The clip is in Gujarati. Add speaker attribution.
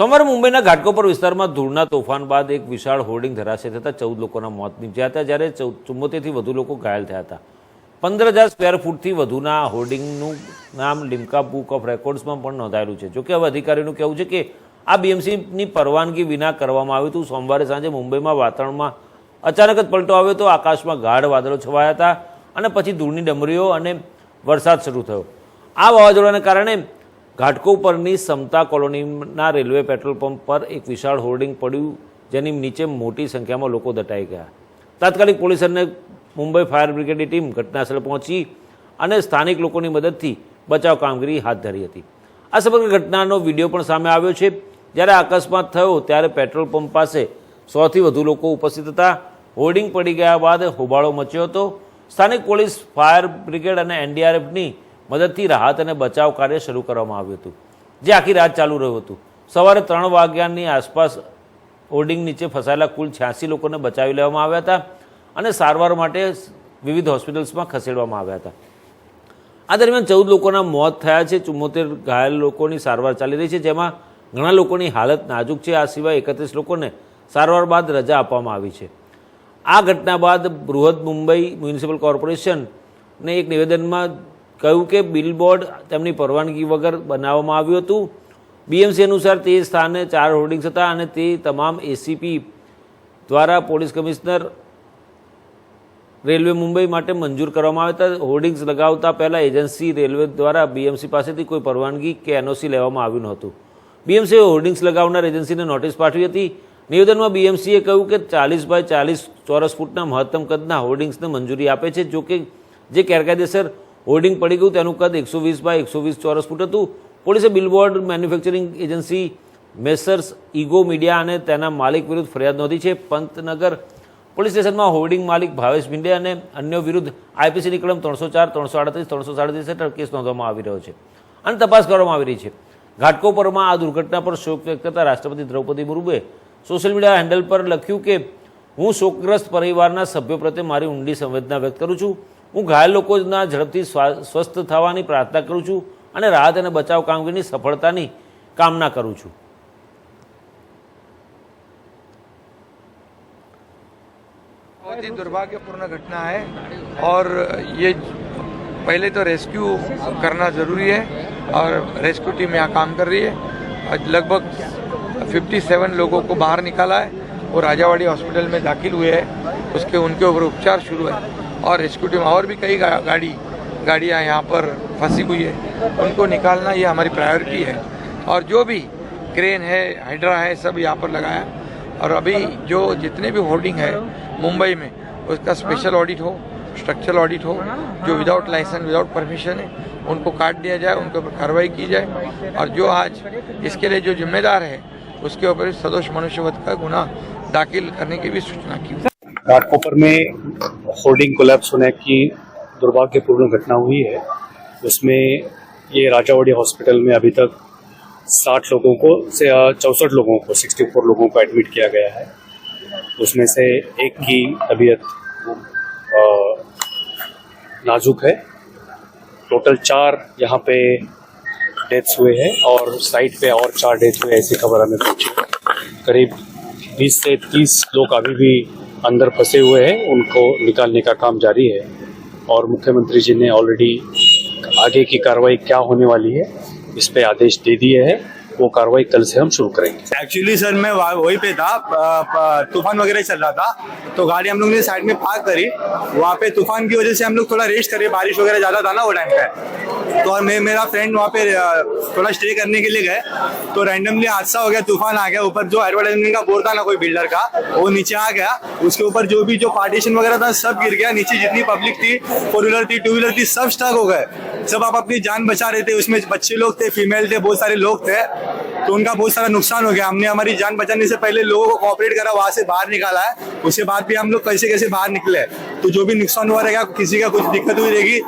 Speaker 1: સોમવારે મુંબઈના ઘાટકોપર વિસ્તારમાં ધૂળના તોફાન બાદ એક વિશાળ હોર્ડિંગ ધરાશે થતાં ચૌદ લોકોના મોત નીપજ્યા હતા જ્યારે ચુમ્મોતેરથી વધુ લોકો ઘાયલ થયા હતા. પંદર હજાર સ્ક્વેર ફૂટથી વધુના હોર્ડિંગનું નામ લિમ્કા બુક ઓફ રેકોર્ડ્સમાં પણ નોંધાયેલું છે. જોકે હવે અધિકારીનું કહેવું છે કે આ બીએમસીની પરવાનગી વિના કરવામાં આવ્યું હતું. સોમવારે સાંજે મુંબઈમાં વાતાવરણમાં અચાનક જ પલટો આવ્યો તો આકાશમાં ગાઢ વાદળો છવાયા હતા અને પછી ધૂળની ડમરીઓ અને વરસાદ શરૂ થયો. આ વાવાઝોડાને કારણે ઘાટકો પરની સમતા કોલોનીના રેલવે પેટ્રોલ પંપ પર એક વિશાળ હોર્ડિંગ પડ્યું, જેની નીચે મોટી સંખ્યામાં લોકો દટાઈ ગયા. તાત્કાલિક પોલીસ અને મુંબઈ ફાયર બ્રિગેડની ટીમ ઘટનાસ્થળે પહોંચી અને સ્થાનિક લોકોની મદદથી બચાવ કામગીરી હાથ ધરી હતી. આ સમગ્ર ઘટનાનો વીડિયો પણ સામે આવ્યો છે. જ્યારે અકસ્માત થયો ત્યારે પેટ્રોલ પંપ પાસે સોથી વધુ લોકો ઉપસ્થિત હતા. હોર્ડિંગ પડી ગયા બાદ હોબાળો મચ્યો હતો. સ્થાનિક પોલીસ, ફાયર બ્રિગેડ અને એનડીઆરએફની મદદથી રાહત અને બચાવ કાર્ય શરૂ કરવામાં આવ્યું હતું. જે આખી રાત ચાલુ રહ્યું હતું. સવારે ત્રણ વાગ્યાની આસપાસ હોર્ડિંગ નીચે ફસાયેલા કુલ છ્યાસી લોકોને બચાવી લેવામાં આવ્યા હતા અને સારવાર માટે વિવિધ હોસ્પિટલ્સમાં ખસેડવામાં આવ્યા હતા. આ દરમિયાન ચૌદ લોકોના મોત થયા છે. ચુમ્મોતેર ઘાયલ લોકોની સારવાર ચાલી રહી છે, જેમાં ઘણા લોકોની હાલત નાજુક છે. આ સિવાય એકત્રીસ લોકોને સારવાર બાદ રજા આપવામાં આવી છે. આ ઘટના બાદ બૃહદ મુંબઈ મ્યુનિસિપલ કોર્પોરેશનને એક નિવેદનમાં કહ્યું કે બિલબોર્ડ તેમની પરવાનગી વગર બનાવવામાં આવ્યું હતું. બીએમસી અનુસાર તે સ્થાને ચાર હોર્ડિંગ્સ હતા અને તે તમામ એસીપી દ્વારા પોલીસ કમિશનર રેલવે મુંબઈ માટે મંજૂર કરવામાં આવ્યા હતા. હોર્ડિંગ્સ લગાવતા પહેલાં એજન્સી રેલવે દ્વારા બીએમસી પાસેથી કોઈ પરવાનગી કે એનઓસી લેવામાં આવ્યું નહોતું. બીએમસીએ હોર્ડિંગ્સ લગાવનાર એજન્સીને નોટિસ પાઠવી હતી. નિવેદનમાં બીએમસીએ કહ્યું કે ચાલીસ બાય ચાલીસ ચોરસ ફૂટના મહત્તમ કદના હોર્ડિંગ્સને મંજૂરી આપે છે, જો કે જે ગેરકાયદેસર હોર્ડિંગ પડી ગયું, તેનું કદ એકસો વીસ બાય એકસો વીસ ચોરસ ફૂટ હતું. પોલીસે billboard manufacturing agency messrs ego media અને તેના માલિક વિરુદ્ધ ફરિયાદ નોંધી છે. પંતનગર પોલીસ સ્ટેશનમાં હોર્ડિંગ માલિક ભાવેશ ભિંડે અને અન્ય વિરુદ્ધ આઈપીસીની કલમ ત્રણસો ચાર, ત્રણસો આડત્રીસ, ત્રણસો સાડત્રીસ હેઠળ કેસ નોંધવામાં આવી રહ્યો છે. અને તપાસ કરવામાં આવી રહી છે. ઘાટકોપરમાં આ દુર્ઘટના પર શોક વ્યક્ત કરતા રાષ્ટ્રપતિ દ્રૌપદી મુર્મુએ સોશિયલ મીડિયા હેન્ડલ પર લખ્યું કે, હું શોકગ્રસ્ત પરિવારના સભ્યો પ્રત્યે મારી ઊંડી સંવેદના વ્યક્ત કરું છું. હું ઘાયલ લોકોના ઝડપથી સ્વા- સ્વસ્થ થવાની પ્રાર્થના કરું છું અને રાહત અને બચાવ કામગીરીની સફળતાની કામના કરું છું
Speaker 2: बहुत ही दुर्भाग्यपूर्ण घटना है और ये पहले तो रेस्क्यू करना ज़रूरी है और रेस्क्यू टीम यहाँ काम कर रही है आज लगभग 57 लोगों को बाहर निकाला है वो राजावाड़ी हॉस्पिटल में दाखिल हुए हैं उसके उनके ऊपर उपचार शुरू है और रेस्क्यू टीम और भी कई गा, गाड़ी गाड़ियाँ यहाँ पर फंसी हुई है। उनको निकालना ये हमारी प्रायोरिटी है। और जो भी क्रेन है हाइड्रा है सब यहाँ पर लगाया। और अभी जो जितने भी होर्डिंग है मुंबई में उसका स्पेशल ऑडिट हो स्ट्रक्चरल ऑडिट हो जो विदाउट लाइसेंस विदाउट परमिशन है उनको काट दिया जाए उनके ऊपर कार्रवाई की जाए। और जो आज इसके लिए जो जिम्मेदार है उसके ऊपर सदोष मनुष्यवध का गुना दाखिल करने की भी सूचना की
Speaker 3: घाटकोपर में होर्डिंग कोलैप्स होने की दुर्भाग्यपूर्ण घटना हुई है। उसमें ये राजावाड़ी हॉस्पिटल में अभी तक साठ लोगों को से चौंसठ लोगों को, सिक्सटी फोर लोगों को एडमिट किया गया है। उसमें से एक की तबीयत नाजुक है। टोटल चार यहाँ पे डेथ्स हुए हैं और साइट पे और चार डेथ हुए ऐसी खबर हमें पहुँची करीब 20 से 30 लोग अभी भी अंदर फंसे हुए हैं उनको निकालने का काम जारी है और मुख्यमंत्री जी ने ऑलरेडी आगे की कार्रवाई क्या होने वाली है इस पे आदेश दे दिए हैं वो कार्रवाई कल से हम शुरू करेंगे।
Speaker 4: एक्चुअली सर मैं वहाँ- पे था तूफ़ान वगैरह चल रहा था तो गाड़ी हम लोग ने साइड में पार्क करी। वहाँ पे तूफ़ान की वजह से हम लोग थोड़ा रेस्ट करे, बारिश वगैरह ज़्यादा था ना वो टाइम पे। तो मैं, मेरा फ्रेंड वहाँ पे थोड़ा स्टे करने के लिए गए। तो रैंडमली हादसा हो गया, तूफ़ान आ गया, ऊपर जो एडवर्टाइजमेंट का बोर्ड था ना, कोई बिल्डर का, वो नीचे आ गया। उसके ऊपर जो भी जो पार्टीशन वगैरह था, सब गिर गया। नीचे जितनी पब्लिक थी फोर व्हीलर थी टू व्हीलर थी, सब स्टक हो गए। सब आप अपनी जान बचा रहे थे, उसमें बच्चे लोग थे फीमेल थे, बहुत सारे लोग थे। तो उनका बहुत सारा नुकसान हो गया हमने हमारी जान बचाने से पहले लोगों को कॉपरेट करा वहां से बाहर निकाला है उसके बाद भी हम लोग कैसे कैसे बाहर निकले तो जो भी नुकसान हुआ रहेगा किसी का कुछ दिक्कत हुई रहेगी